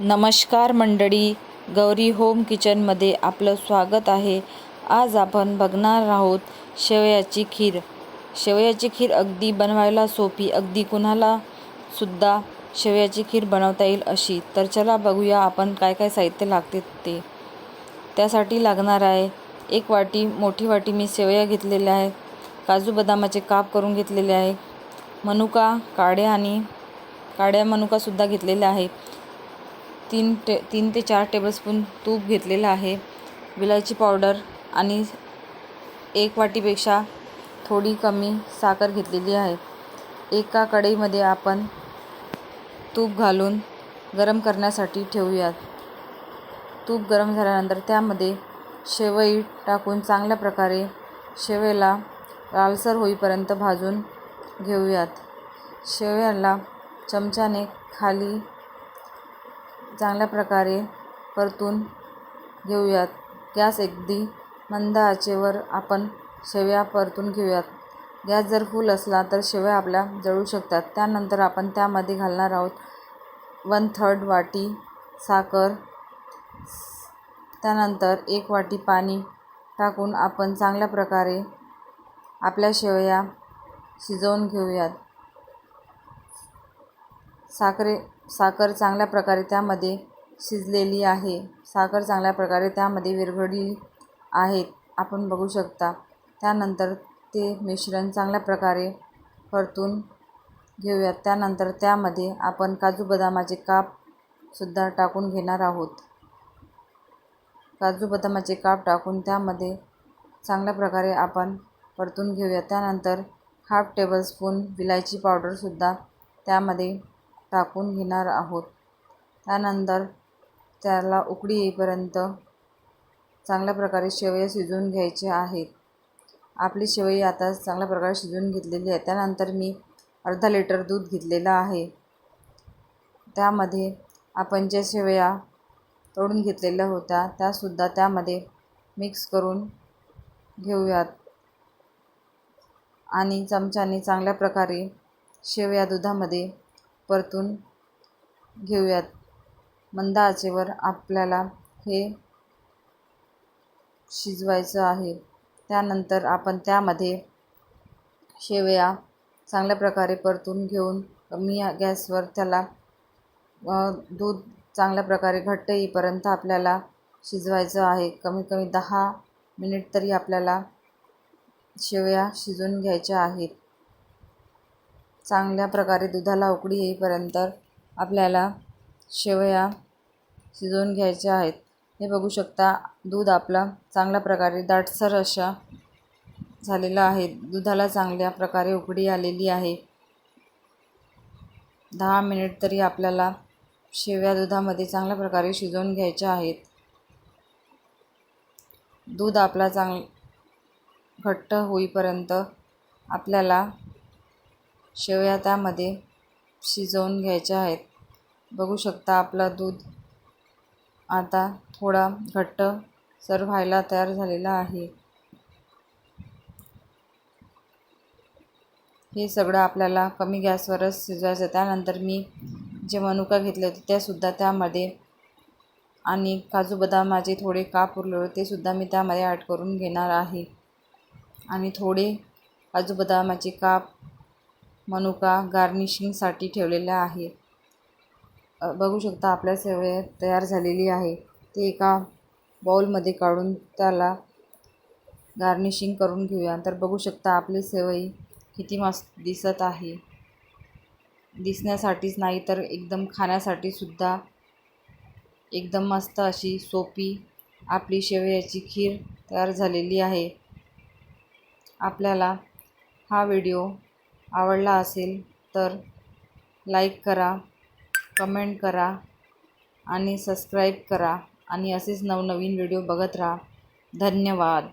नमस्कार मंडळी गौरी होम किचनमध्ये आपलं स्वागत आहे. आज आपण बघणार आहोत शेवयाची खीर. शेवयाची खीर अगदी बनवायला सोपी अगदी कुणाला सुद्धा शेवयाची खीर बनवता येईल अशी. तर चला बघूया आपण काय काय साहित्य लागते ते. त्यासाठी लागणार आहे एक वाटी मोठी वाटी मी शेवया घेतलेल्या आहेत काजू बदामाचे काप करून घेतलेले आहे. मनुका काड्या आणि काड्या मनुकासुद्धा घेतलेल्या आहे तीन टे तीन ते चार टेबलस्पून तूप घेतलेलं आहे. विलायची पावडर आणि एक वाटीपेक्षा थोडी कमी साखर घेतलेली आहे. एका कढईमध्ये आपण तूप घालून गरम करण्यासाठी ठेवूयात. तूप गरम झाल्यानंतर त्यामध्ये शेवई टाकून चांगल्या प्रकारे शेवेला लालसर होईपर्यंत भाजून घेऊयात. शेवयाला चमच्याने खाली चांगल्या प्रकारे परतून घेऊयात. गॅस अगदी मंद आचेवर आपण शेवया परतून घेऊयात. गॅस जर फुल असला तर शेवया आपल्या जळू शकतात. त्यानंतर आपण त्यामध्ये घालणार आहोत वन थर्ड वाटी साखर. त्यानंतर एक वाटी पाणी टाकून आपण चांगल्या प्रकारे आपल्या शेवया शिजवून घेऊयात. साखरे साखर चांगल्या प्रकारे त्यामध्ये शिजलेली आहे. साखर चांगल्या प्रकारे त्यामध्ये विरघळली आहेत आपण बघू शकता त्यानंतर ते मिश्रण चांगल्या प्रकारे परतून घेऊयात. त्यानंतर त्यामध्ये आपण काजू बदामाचे कापसुद्धा टाकून घेणार आहोत. काजू बदामाचे काप टाकून त्यामध्ये चांगल्या प्रकारे आपण परतून घेऊया त्यानंतर हाफ टेबलस्पून विलायची पावडरसुद्धा त्यामध्ये टाकून घेणार आहोत. त्यानंतर त्याला उकळी येईपर्यंत चांगल्या प्रकारे शेवया शिजवून घ्यायचे आहेत. आपली शेवई आता चांगल्या प्रकारे शिजवून घेतलेली आहे. त्यानंतर मी अर्धा लिटर दूध घेतलेलं आहे. त्यामध्ये आपण ज्या शेवया तोडून घेतलेल्या होत्या त्यासुद्धा त्यामध्ये मिक्स करून घेऊयात. आणि चमच्याने चांगल्या प्रकारे शेवया दुधामध्ये परतून घेऊयात. मंद आचेवर आपल्याला हे शिजवायचं आहे. त्यानंतर आपण त्यामध्ये शेवया चांगल्या प्रकारे परतून घेऊन कमी गॅसवर त्याला दूध चांगल्या प्रकारे घट्ट येईपर्यंत आपल्याला शिजवायचं आहे. कमीत कमी दहा मिनिट तरी आपल्याला शेवया शिजवून घ्यायच्या आहेत. चांगल्या प्रकारे दुधाला उकळी येईपर्यंत आपल्याला शेवया शिजवून घ्यायच्या आहेत. हे बघू शकता दूध आपला चांगल्या प्रकारे दाटसर अशा झालेला आहे. दुधाला चांगल्या प्रकारे उकडी आलेली आहे. दहा मिनिट तरी आपल्याला शेवया दुधामध्ये चांगल्या प्रकारे शिजवून घ्यायच्या आहेत. दूध आपला चांग घट्ट होईपर्यंत आपल्याला शेवया त्यामध्ये शिजवून घ्यायच्या आहेत. बघू शकता आपला दूध आता थोडा घट्ट सर व्हायला तयार झालेला आहे. हे सगळं आपल्याला कमी गॅसवरच शिजवायचं. त्यानंतर मी जे मनुका घेतले होते त्यासुद्धा त्यामध्ये आणि काजू बदामाचे थोडे काप उरले होते ते सुद्धा मी त्यामध्ये ॲड करून घेणार आहे. आणि थोडे काजू बदामाचे काप मनुका गार्निशिंगसाठी ठेवलेल्या आहेत बघू शकता आपल्या सेवया तयार झालेली आहे. ते एका बाऊलमध्ये काढून त्याला गार्निशिंग करून घेऊया. तर बघू शकता आपली सेवई किती मस्त दिसत आहे. दिसण्यासाठीच नाही तर एकदम खाण्यासाठी सुद्धा एकदम मस्त अशी सोपी आपली शेवयाची खीर तयार झालेली आहे. आपल्याला हा व्हिडिओ आवडला असेल तर लाईक करा कमेंट करा आणि सबस्क्राईब करा आणि असेच नवनवीन व्हिडिओ बघत राहा. धन्यवाद.